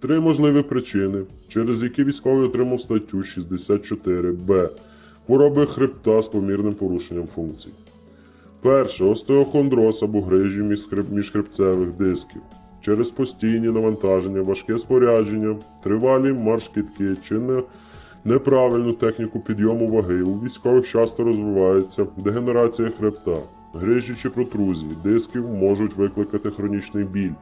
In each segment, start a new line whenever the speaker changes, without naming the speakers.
Три можливі причини, через які військовий отримав статтю 64Б хвороби хребта з помірним порушенням функцій. Перше. Остеохондроз або грижі міжхребцевих дисків. Через постійні навантаження, важке спорядження, тривалі марш-кітки чи неправильну техніку підйому ваги. У військових часто розвивається дегенерація хребта, грижі чи протрузії, дисків можуть викликати хронічний біль,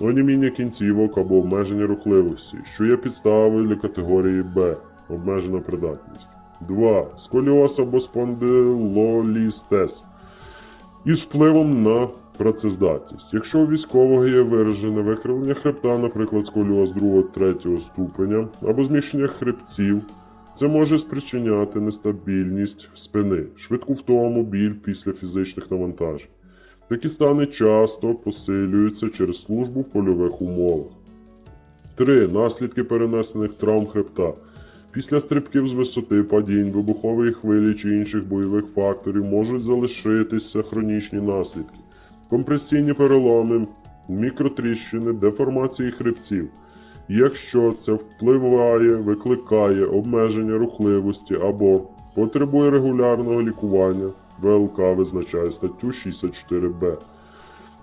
оніміння кінцівок або обмеження рухливості, що є підставою для категорії Б обмежена придатність. 2. Сколіоз або спондилолістез із впливом на працездатність. Якщо у військового є виражене викривлення хребта, наприклад, сколіоз 2-3 ступеня або зміщення хребців, це може спричиняти нестабільність спини, швидку втому, біль після фізичних навантажень. Такі стани часто посилюються через службу в польових умовах. 3. Наслідки перенесених травм хребта. Після стрибків з висоти, падінь, вибухової хвилі чи інших бойових факторів можуть залишитися хронічні наслідки, компресійні переломи, мікротріщини, деформації хребців. Якщо це впливає, викликає обмеження рухливості або потребує регулярного лікування, ВЛК визначає статтю 64Б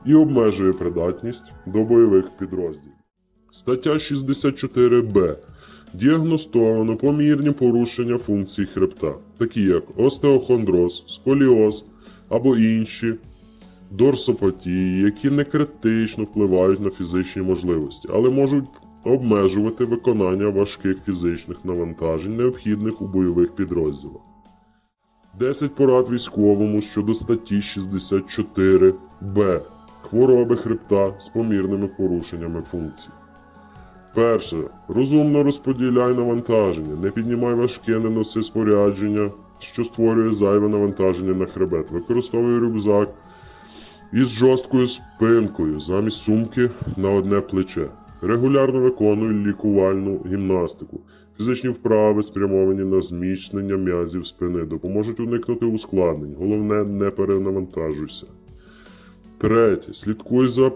і обмежує придатність до бойових підрозділів. Стаття 64Б діагностовано помірні порушення функцій хребта, такі як остеохондроз, сколіоз або інші дорсопатії, які не критично впливають на фізичні можливості, але можуть обмежувати виконання важких фізичних навантажень, необхідних у бойових підрозділах. 10 порад військовому щодо статті 64Б хвороби хребта з помірними порушеннями функцій. Перше. Розумно розподіляй навантаження, не піднімай важке, не носи спорядження, що створює зайве навантаження на хребет. Використовуй рюкзак із жорсткою спинкою замість сумки на одне плече. Регулярно виконуй лікувальну гімнастику. Фізичні вправи, спрямовані на зміцнення м'язів спини, допоможуть уникнути ускладнень. Головне, не перенавантажуйся. Третє. Слідкуй за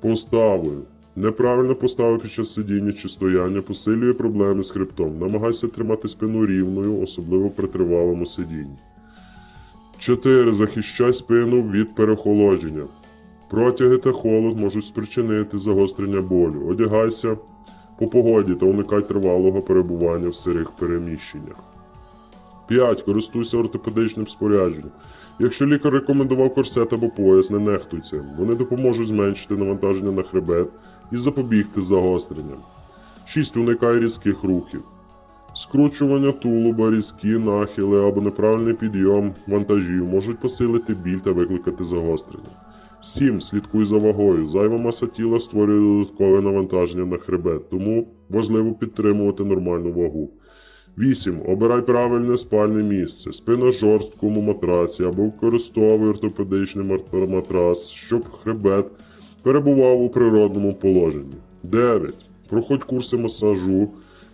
поставою. Неправильна постава під час сидіння чи стояння посилює проблеми з хребтом. Намагайся тримати спину рівною, особливо при тривалому сидінні. 4. Захищай спину від перехолодження. Протяги та холод можуть спричинити загострення болю. Одягайся по погоді та уникай тривалого перебування в сирих переміщеннях. 5. Користуйся ортопедичним спорядженням. Якщо лікар рекомендував корсет або пояс, не нехтуй цим. Вони допоможуть зменшити навантаження на хребет і запобігти загостренням. 6. Уникай різких рухів. Скручування тулуба, різкі нахили або неправильний підйом вантажів можуть посилити біль та викликати загострення. 7. Слідкуй за вагою. Зайва маса тіла створює додаткове навантаження на хребет, тому важливо підтримувати нормальну вагу. 8. Обирай правильне спальне місце. Спи на жорсткому матраці або використовуй ортопедичний матрас, щоб хребет перебував у природному положенні. 9. Проходь курси масажу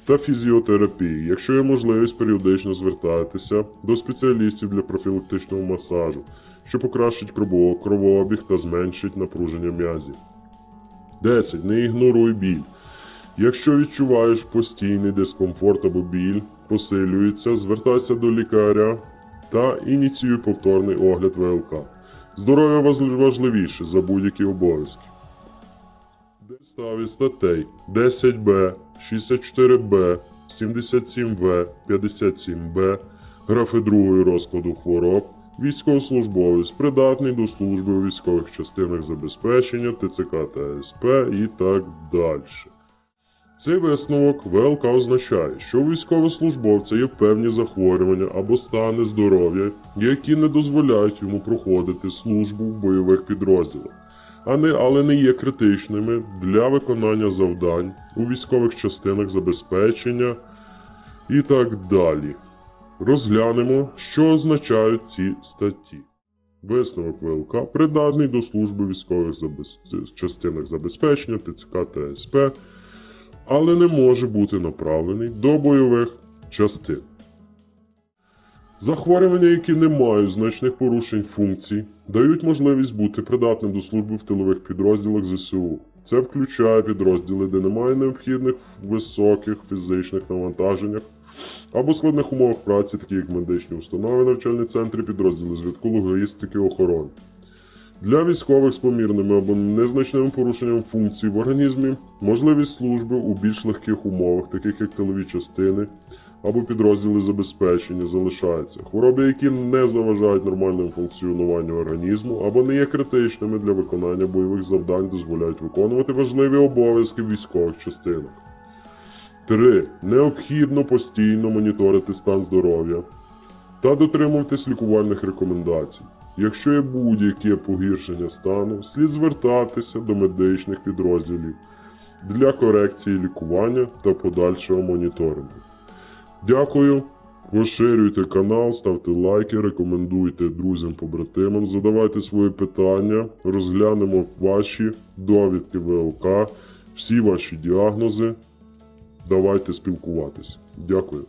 та фізіотерапії. Якщо є можливість періодично звертатися до спеціалістів для профілактичного масажу, що покращить крово- кровообіг та зменшить напруження м'язів. 10. Не ігноруй біль. Якщо відчуваєш постійний дискомфорт або біль, посилюється, звертайся до лікаря та ініціюй повторний огляд ВЛК. Здоров'я важливіше за будь-які обов'язки. Підставі статей 10б, 64б, 77в, 57б, графи другої розкладу хвороб, військовослужбовець, придатний до служби у військових частинах забезпечення, ТЦК та СП і так далі. Цей висновок ВЛК означає, що у військовослужбовця є певні захворювання або стани здоров'я, які не дозволяють йому проходити службу в бойових підрозділах, але не є критичними для виконання завдань у військових частинах забезпечення і так далі. Розглянемо, що означають ці статті. Висновок ВЛК придатний до служби військових забез- частинах забезпечення, ТЦК та СП, але не може бути направлений до бойових частин. Захворювання, які не мають значних порушень функцій, дають можливість бути придатним до служби в тилових підрозділах ЗСУ. Це включає підрозділи, де немає необхідних високих фізичних навантаженнях або складних умовах праці, такі як медичні установи, навчальні центри, підрозділи зв'язку, логістики, охорони. Для військових з помірними або незначними порушенням функцій в організмі можливість служби у більш легких умовах, таких як тилові частини або підрозділи забезпечення, залишається. Хвороби, які не заважають нормальному функціонуванню організму або не є критичними для виконання бойових завдань, дозволяють виконувати важливі обов'язки в військових частинах. 3. Необхідно постійно моніторити стан здоров'я та дотримуватись лікувальних рекомендацій. Якщо є будь-яке погіршення стану, слід звертатися до медичних підрозділів для корекції лікування та подальшого моніторингу. Дякую. Поширюйте канал, ставте лайки, рекомендуйте друзям, побратимам, задавайте свої питання, розглянемо ваші довідки ВЛК, всі ваші діагнози. Давайте спілкуватись. Дякую.